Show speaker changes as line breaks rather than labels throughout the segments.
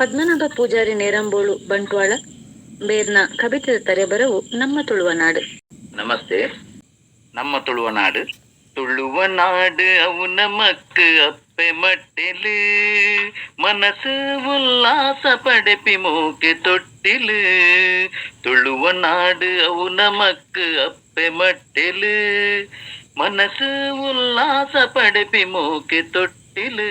ಪದ್ಮನಾಭ ಪೂಜಾರಿ ನೇರಂಬೋಳು, ಬಂಟ್ವಾಳ, ಬೇರ್ನ ಕಬಿತದ ತರೆ ಬರವು ನಮ್ಮ ತುಳುವನಾಡು
ನಮಸ್ತೆ. ನಮ್ಮ ತುಳುವನಾಡು ತುಳುವ ನಾಡು, ಅವು ನಮಕ್ ಅಪ್ಪೆ ಮಟ್ಟಿಲು. ಮನಸ್ಸು ಉಲ್ಲಾಸ ಪಡೆಪಿ ಪಿಮೋಕೆ ತೊಟ್ಟಿಲು. ತುಳುವ ನಾಡು, ಅವು ನಮಕ್ ಅಪ್ಪೆ ಮಟ್ಟಿಲು. ಮನಸ್ಸು ಉಲ್ಲಾಸ ಪಡೆಪಿ ಪಿಮೋಕೆ ತೊಟ್ಟಿಲು.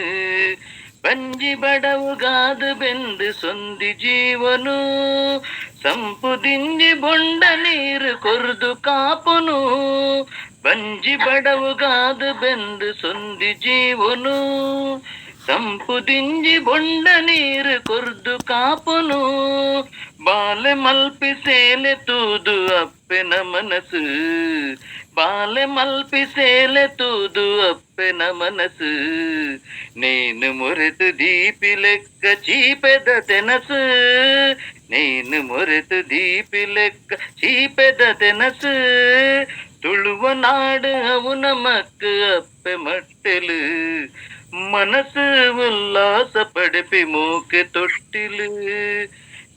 ಬಂಜಿ ಬಡವುಗಾದು ಬೆಂದು ಸೊಂದಿ ಜೀವನು ಸಂಪು ದಿಂಜಿ ಬೊಂಡ ನೀರು ಕೊರ್ದು ಕಾಪುನು ಬಂಜಿ ಬಡವುಗಾದು ಬೆಂದು ಸೊಂದಿ ಜೀವನು ಸಂಪು ದಿಂಜಿ ಬೊಂಡ ನೀರು ಕೊರ್ದು ಕಾಪುನು ಬಾಲೆ ಮಲ್ಪಿ ಸೇಲೆ ತೂದು ಅಪ್ಪೆನ ಮನಸ್ಸು ಬಾಲೆ ಮಲ್ಪಿ ಸೇಲೆ ತೂದು ಅಪ್ಪೆನ ಮನಸ್ಸು నేను మురుతు దీపిలెక్క చీపెద తెనసు నేను మురుతు దీపిలెక్క చీపెద తెనసు ತುಳುವ ನಾಡು ಅವನ ಮಕ್ಕ ಅಪ್ಪೆ ಮಟ್ಟಲು ಮನಸ್ಸು ಉಲ್ಲಾಸ ಪಡೆಪಿ ಮೂಕೆ ತೊಟ್ಟಿಲು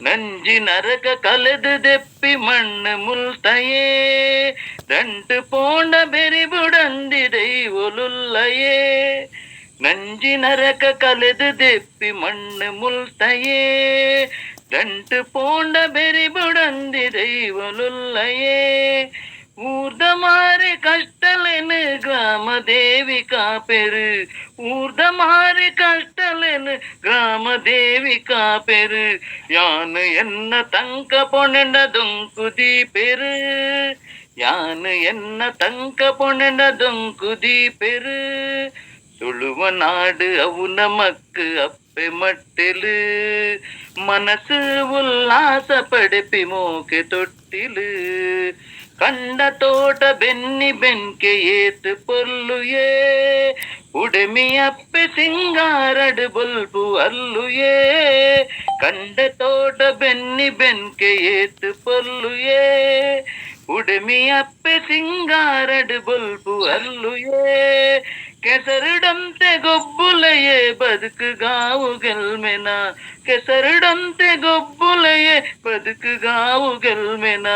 நஞ்சி நரக கலது தெப்பி மண்ணு முல் தயே தண்டு போண்ட பெரிபுடந்தி தெய்வொலுல்லையே ನಂಜಿ ನರಕ ಕಲೆದು ದೆಪ್ಪಿ ಮಣ್ಣು ಮುಲ್ತಯೇ ಗಂಟು ಪೋಂಡ ಬೆರಿ ಬುಡಂದಿ ದೈವಲುಲ್ಲಯೇ ஊர்த மாறு கஷ்டலனு கிராம தேவி காப்பெரு. ஊர்த மாறு கஷ்டலனு கிராம தேவி காப்பெரு. யானு என்ன தங்க பொண்ணதும் குதி பெரு. யானு என்ன தங்க பொண்ணதும் குதி பெரு. ತುಳುವ ನಾಡು ಅವು ನಮಕ್ ಅಪ್ಪೆ ಮಟ್ಟಿಲು ಮನಸ್ಸು ಉಲ್ಲಾಸ ಪಡೆಪಿ ಮೋಕೆ ತೊಟ್ಟಿಲು கண்ட தோட்ட பென்னி பென்கே ஏத்து பொல்லுயே. உடமி அப்ப சிங்காரடு பொல்பு அல்லுயே கண்ட தோட்ட பென்னி பென்கே ஏத்து பொல்லுயே. உடமி அப்ப சிங்காரடு பொல்பு அல்லுயே ಕೆಸರಿಡಂತೆ ಗೊಬ್ಬುಲೆಯೇ ಬದುಕುಗಾವುಗಲ್ಮೆನ ಕೆಸರಿಡಂತೆ ಗೊಬ್ಬುಲೆಯೇ ಬದುಕುಗಾವುಗಲ್ಮೆನ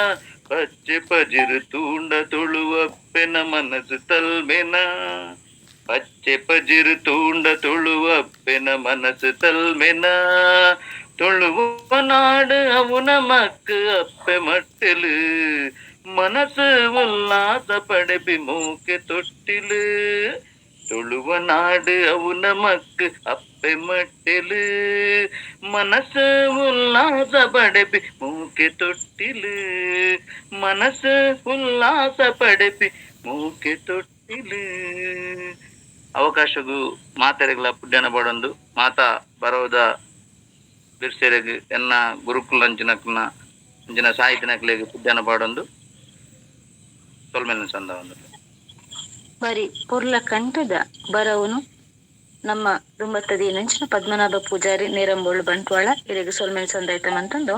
பச்சை பஜிரு தூண்ட தொழுவப்பென மனசு தல்மெனா பச்சை பஜிரு தூண்ட தொழுவப்பென மனசு தல்மெனா தொழுவ நாடு அவுன மக்கு அப்பெ மட்டிலு. மனசு உல்லாச படைப்பி மூக்கு தொட்டிலு. ತುಳುವ ನಾಡು ಅವು நமக்கு ಅಪ್ಪೆ மட்டிலு மனசு ಉಲ್ಲಾಸ ಪಡೆಪಿ ಮೂಕೆ தொட்டிலு. மனசு ಉಲ್ಲಾಸ ಪಡೆಪಿ ಮೂಕೆ ತೊಟ್ಟಿಲು ಅವಕಾಶಗೂ ಮಾತೆರೆಗಳ ಪುಡ್ಡನ ಬಡೊಂದು ಮಾತಾ ಬರೋದ ಬಿರ್ಸೆರೆಗು ಎನ್ನ ಗುರುಕುಲ ಅಂಚಿನಕ್ನ ಅಂಚಿನ ಸಾಹಿತ್ಯನಕ್ಲೆಗೆ ಪುಡ್ಡನ ಬಾಡೊಂದು ತೊಲ್ಮೇಲಿನ ಸಂದ ಒಂದು
ಬರಿ ಪುರ್ಲ ಕಂಠದ ಬರವನು ನಮ್ಮ ರುಂಬತ್ತದಿ ನೆಂಚಿನ ಪದ್ಮನಾಭ ಪೂಜಾರಿ ನೀರಂಬೋಳು ಬಂಟ್ವಾಳ. ಇಲ್ಲಿಗೆ ಸೊಲ್ಮೆನ್ ಸಂದೈತಮ್ ಅಂತಂದು